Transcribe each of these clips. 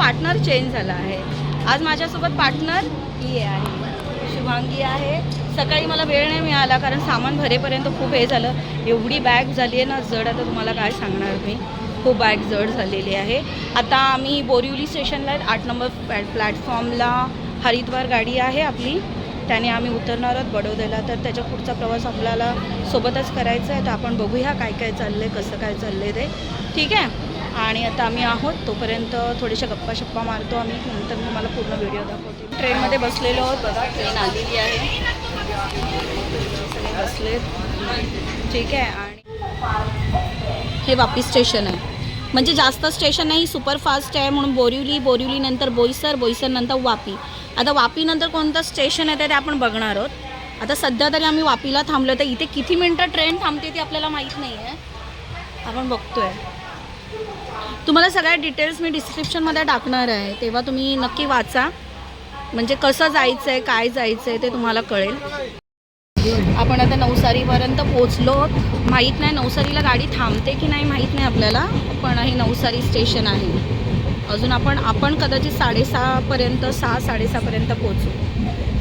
Partner change झाला आहे. आज माझ्यासोबत पार्टनर ही आहे. शुभांगी आहे. सकाळी मला वेळ नाही मिळाला कारण सामान भरेपर्यंत खूप हे झालं. एवढी बॅग झाली आहे ना जड आता तुम्हाला काय सांगणार मी? खूप बॅग जड झालेली आहे. आता आम्ही बोरिवली स्टेशनला आहेत आठ नंबर प्लॅ प्लॅटफॉर्मला हरिद्वार गाडी आहे आपली. त्याने आम्ही उतरणार आहोत बडोद्याला. तर त्याच्या पुढचा प्रवास आपल्याला सोबतच करायचा आहे. तर आपण बघूया काय काय चाललं आहे कसं काय चाललं आहे ते. ठीक आहे? आणि आता आम्ही आहोत तोपर्यंत थोडेशा गप्पा शप्पा मारतो आम्ही नंतर मी तुम्हाला पूर्ण व्हिडिओ दाखवतो. ट्रेनमध्ये बसलेलो आहोत बघा ट्रेन आलेली आहे. बसले ठीक आहे आणि हे वापी स्टेशन आहे. म्हणजे जास्त स्टेशन नाही सुपरफास्ट आहे म्हणून बोरिवली बोरिवलीनंतर बोईसर बोईसरनंतर वापी. आता वापीनंतर कोणतं स्टेशन आहे ते आपण बघणार आहोत. आता सध्या तरी आम्ही वापीला थांबलो तर इथे किती मिनटं ट्रेन थांबते ती आपल्याला माहीत नाही आहे आपण बघतोय. तुम्हाला सगळ्या डिटेल्स मी डिस्क्रिप्शनमध्ये टाकणार आहे. तेव्हा तुम्ही नक्की वाचा. म्हणजे कसं जायचं आहे काय जायचं आहे ते तुम्हाला कळेल. आपण आता नवसारीपर्यंत पोचलो माहीत नाही नवसारीला गाडी थांबते की नाही माहीत नाही आपल्याला. पण हे नवसारी स्टेशन आहे. अजून आपण आपण कदाचित साडेसहापर्यंत सहा साडेसहापर्यंत पोचू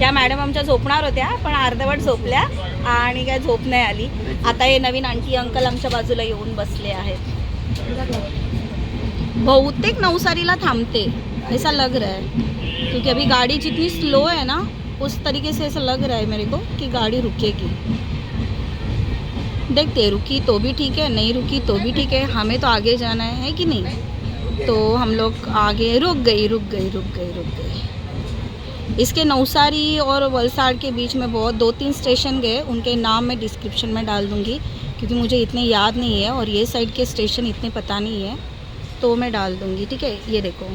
या मॅडम आमच्या झोपणार होत्या पण अर्धवट झोपल्या आणि काय झोप नाही आली. आता हे नवीन आणखी अंकल आमच्या बाजूला येऊन बसले आहेत. बहुतेक नवसारीला थामते ऐसा लग रहा है. क्योंकि अभी गाड़ी जितनी स्लो है ना उस तरीके से ऐसा लग रहा है मेरे को कि गाड़ी रुकेगी. देखते रुकी तो भी ठीक है नहीं रुकी तो भी ठीक है. हमें तो आगे जाना है, है कि नहीं? तो हम लोग आगे रुक गई रुक गई रुक गई रुक गई. इसके नवसारी और वलसाड़ के बीच में बहुत दो तीन स्टेशन गए. उनके नाम मैं डिस्क्रिप्शन में डाल दूँगी क्योंकि मुझे इतने याद नहीं है और ये साइड के स्टेशन इतने पता नहीं है. तो मैं डाल दूँगी ठीक है? ये देखो।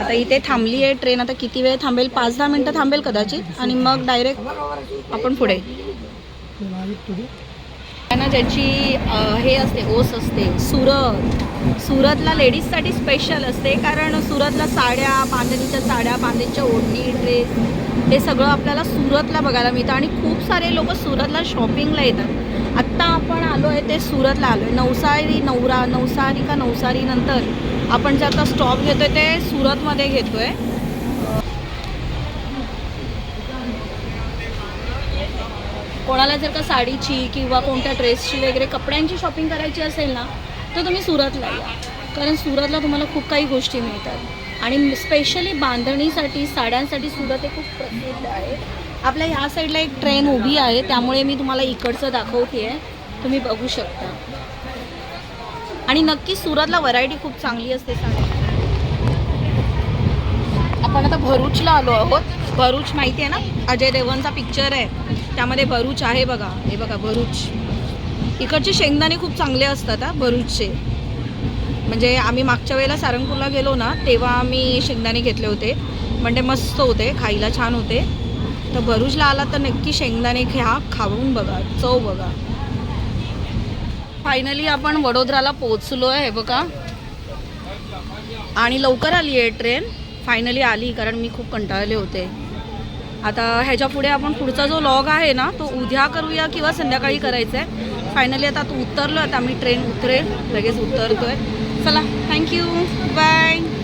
आता इथे थांबली आहे ट्रेन आता किती वेळ थांबेल? पाच दहा मिनटं थांबेल कदाचित आणि मग डायरेक्ट आपण पुढे. ना ज्याची हे असते ओस असते सुरत. सुरतला लेडीजसाठी स्पेशल असते कारण सुरतला साड्या बांधणीच्या साड्या बांधणीच्या ओढणी ड्रेस हे सगळं आपल्याला सुरतला बघायला मिळतं आणि खूप सारे लोक सुरतला शॉपिंगला येतात. आत्ता आपण आलो आहे ते सुरतला आलो आहे. नवसारी नवरा नवसारी का नवसारीनंतर आपण जे आता स्टॉप घेतो आहे ते सुरतमध्ये घेतो आहे कोणाला जर का साडीची किंवा कोणत्या ड्रेसची वगैरे कपड्यांची शॉपिंग करायची असेल ना तर तुम्ही सुरतला या. कारण सुरतला तुम्हाला खूप काही गोष्टी मिळतात. आणि स्पेशली बांधणीसाठी साड्यांसाठी सुरत हे खूप प्रसिद्ध आहे. आपल्या ह्या साईडला एक ट्रेन उभी आहे त्यामुळे मी तुम्हाला इकडचं दाखवते आहे तुम्ही बघू शकता. आणि नक्की सुरतला व्हरायटी खूप चांगली असते साडी. आपण आता भरूचला आलो आहोत. भरूच माहिती आहे ना? अजय देवनचा पिक्चर आहे. त्यामध्ये भरूच आहे बघा. हे बघा भरूच. इकडचे शेंगदाणे खूप चांगले असतात हा भरूचचे. म्हणजे आम्ही मागच्या वेळेला सारंगपूरला गेलो ना तेव्हा आम्ही शेंगदाणे घेतले होते. म्हणजे मस्त होते खायला छान होते. तर भरूचला आला तर नक्की शेंगदाणे घ्या खाऊन बघा चव बघा. फायनली आपण वडोदराला पोचलो आहे बघा. आणि लवकर आली आहे ट्रेन. फायनली आली कारण मी खूप कंटाळले होते. आता ह्याच्या पुढे आपण पुढचा जो लॉग आहे ना तो उद्या करूया किंवा संध्याकाळी करायचा आहे फायनली आता तू उतरलो आता मी ट्रेन उतरेल लगेच उतरतो आहे Thank you. Bye.